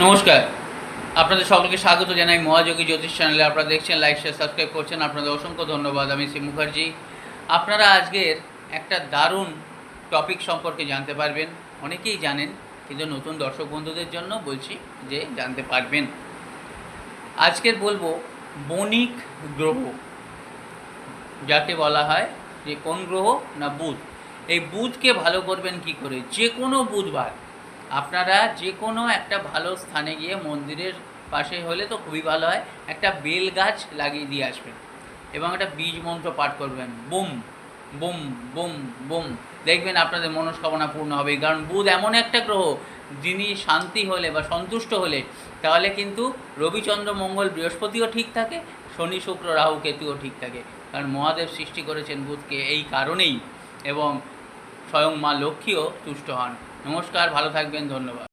নমস্কার। আপনাদের সকলকে স্বাগত জানাই মহাযোগী জ্যোতিষ চ্যানেলে। আপনারা দেখছেন লাইক শেয়ার সাবস্ক্রাইব করছেন। আপনাদের অসংখ্য ধন্যবাদ। আমি শ্রী মুখার্জি। আপনারা আজকের একটা দারুণ টপিক সম্পর্কে জানতে পারবেন। অনেকেই জানেন, কিন্তু নতুন দর্শক বন্ধুদের জন্য বলছি যে জানতে পারবেন। আজকের বলব, বণিক গ্রহ। যাকে বলা হয় যে কোন গ্রহ? না বুধ। এই বুধকে ভালো করবেন কি করে? যে কোনো বুধবার। আপনারা যে কোনো একটা ভালো স্থানে গিয়ে মন্দিরের পাশে হলে তো খুবই ভালো হয়, একটা বেল গাছ লাগিয়ে দিয়ে আসবেন এবং একটা বীজ মন্ত্র পাঠ করবেন। বুম বুম বুম বুম। দেখবেন আপনাদের মনস্কামনা পূর্ণ হবে, কারণ বুধ এমন একটা গ্রহ যিনি শান্তি হলে বা সন্তুষ্ট হলে, তাহলে কিন্তু রবিচন্দ্র মঙ্গল বৃহস্পতিও ঠিক থাকে, শনি, শুক্র, রাহু, কেতুও ঠিক থাকে। কারণ মহাদেব সৃষ্টি করেছেন বুধকে এই কারণেই এবং স্বয়ং মা লক্ষ্মীও তুষ্ট হন। নমস্কার ভালো থাকবেন ধন্যবাদ।